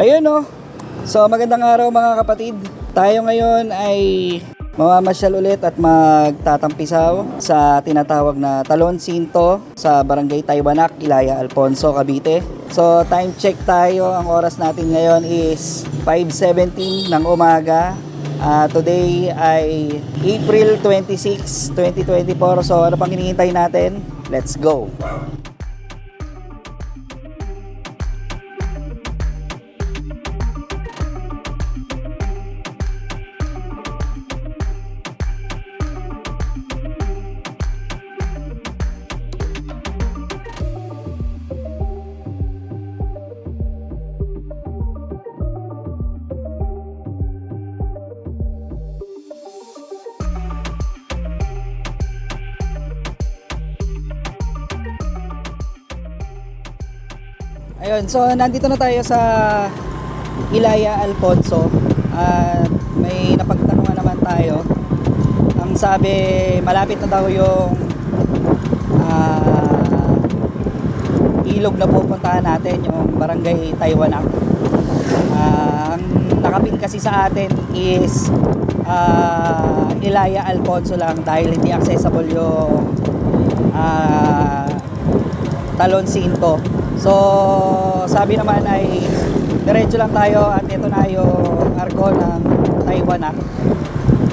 Ayun oh. So magandang araw mga kapatid. Tayo ngayon ay mamamasyal ulit at magtatampisaw sa tinatawag na Talon Sinto sa Barangay Taywanak, Ilaya, Alfonso, Cavite. So time check tayo. Ang oras natin ngayon is 5.17 ng umaga. Ah, today ay April 26, 2024. So ano pang hinihintay natin? Let's go! Ayun, so nandito na tayo sa Ilaya Alfonso at may napagtanungan naman tayo. Ang sabi, malapit na daw yung ah, ilog na pupuntahan natin, yung barangay Taiwanak. Ah, ang nakapin kasi sa atin is ah, Ilaya Alfonso lang dahil hindi accessible yung ah, Talon Sinto. So, sabi naman ay diretso lang tayo at ito na yung arko ng Taiwanak.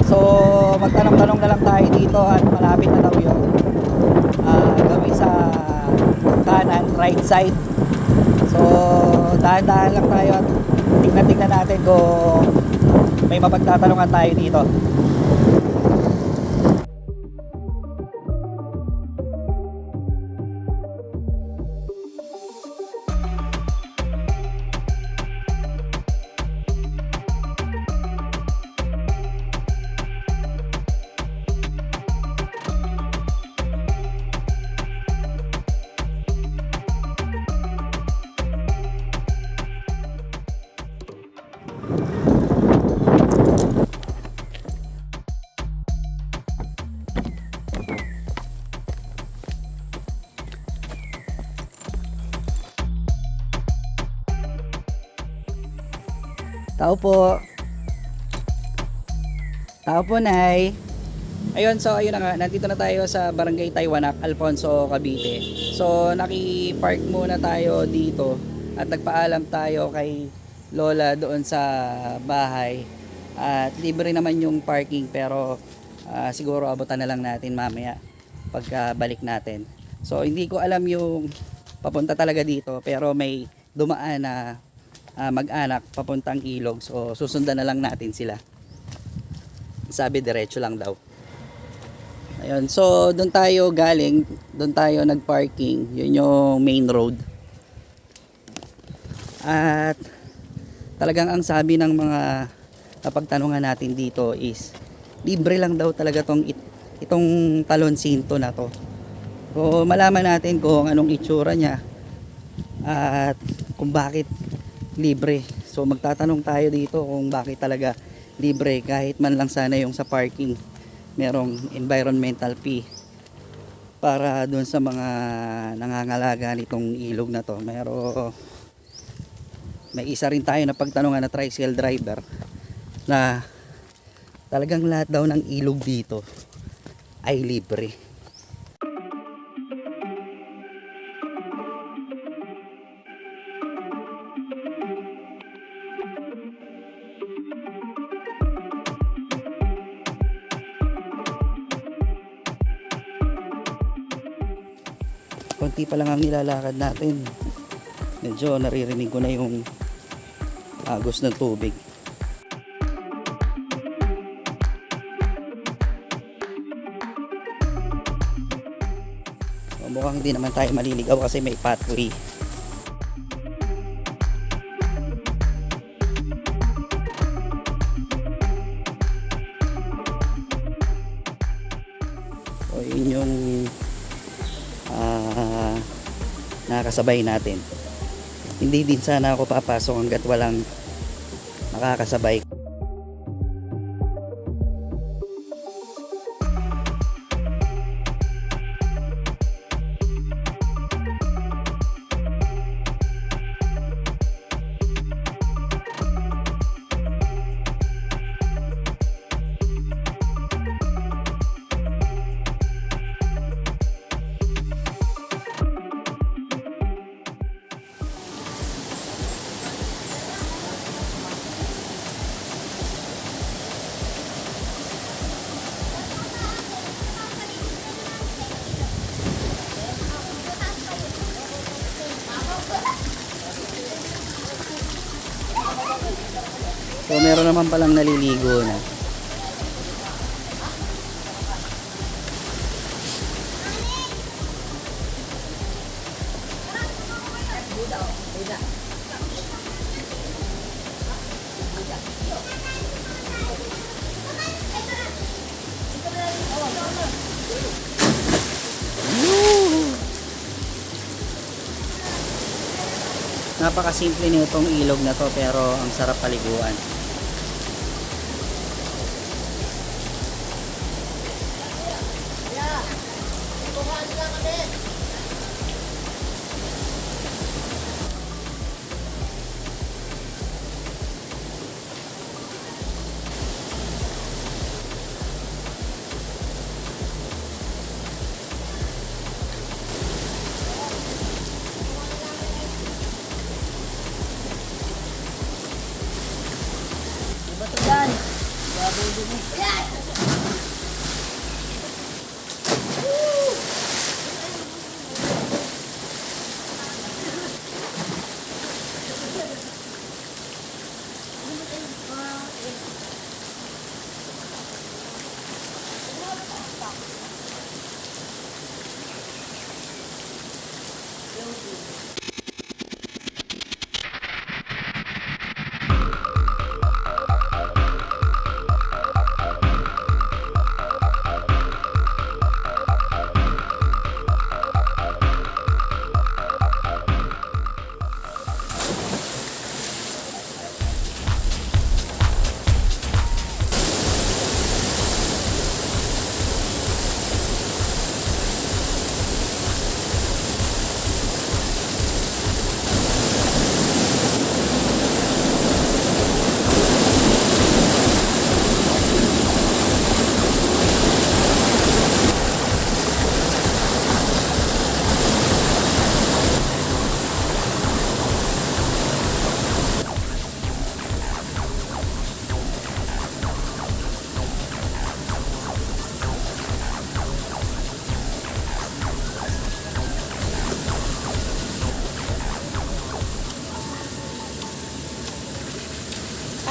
So, magtanong-tanong na lang tayo dito at malapit na daw yung ah, gawin sa kanan, right side. So, dahan-dahan lang tayo at tingnan-tingnan natin kung may mapagtatanungan tayo dito. Tao po. Tao po, Nay. Ayun, so ayun na nga, nandito na tayo sa Barangay Taiwanak, Alfonso, Cavite. So, naki-park muna tayo dito at nagpaalam tayo kay Lola doon sa bahay. At libre naman yung parking pero ah, siguro abutan na lang natin mamaya pagkabalik natin. So, hindi ko alam yung papunta talaga dito pero may dumaan na ah, mag-anak papuntang ilog. So susundan na lang natin sila. Sabi diretso lang daw. Ayun, so doon tayo galing, doon tayo nag-parking. Yun yung main road. At talagang ang sabi ng mga napagtanungan natin dito is libre lang daw talaga tong it, itong talon sinto na to. So malaman natin kung anong itsura niya at kung bakit libre. So magtatanong tayo dito kung bakit talaga libre kahit man lang sana yung sa parking merong environmental fee para doon sa mga nangangalaga nitong ilog na to. Pero may isa rin tayo na pagtanungan na tricycle driver na talagang lahat daw ng ilog dito ay libre. Konti pa lang ang nilalakad natin. Medyo naririnig ko na yung agos ng tubig. So, mukhang hindi naman tayo maliligaw kasi may pathway. So yun yung nakakasabay natin. Hindi din sana ako papasok hanggat walang nakakasabay. So meron naman palang naliligo na. Napakasimple nitong ilog na to pero ang sarap paliguan. Amen.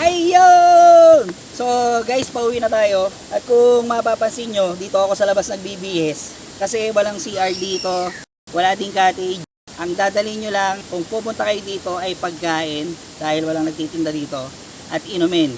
Ayun! So guys, pauwi na tayo. At kung mapapansin nyo, dito ako sa labas nag-BBS. Kasi walang CR dito, wala ding cottage. Ang dadalhin nyo lang, kung pupunta kayo dito ay pagkain dahil walang nagtitinda dito at inumin.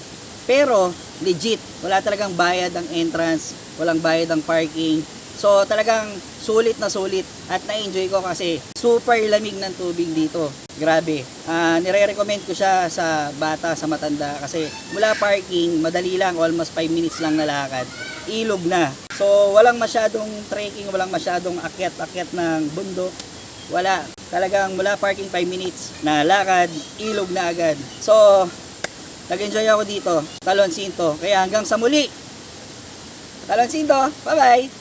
Pero legit, wala talagang bayad ang entrance, walang bayad ang parking. So talagang sulit na sulit at na-enjoy ko kasi super lamig ng tubig dito. Grabe. Ah, nire-recommend ko siya sa bata, sa matanda kasi mula parking, madali lang, almost 5 minutes lang na lakad. Ilog na. So walang masyadong trekking, walang masyadong akyat-akyat ng bundok. Wala. Talagang mula parking 5 minutes na lakad, ilog na agad. So, nag-enjoy ako dito. Talon Sinto. Kaya hanggang sa muli. Talon Sinto. Bye-bye.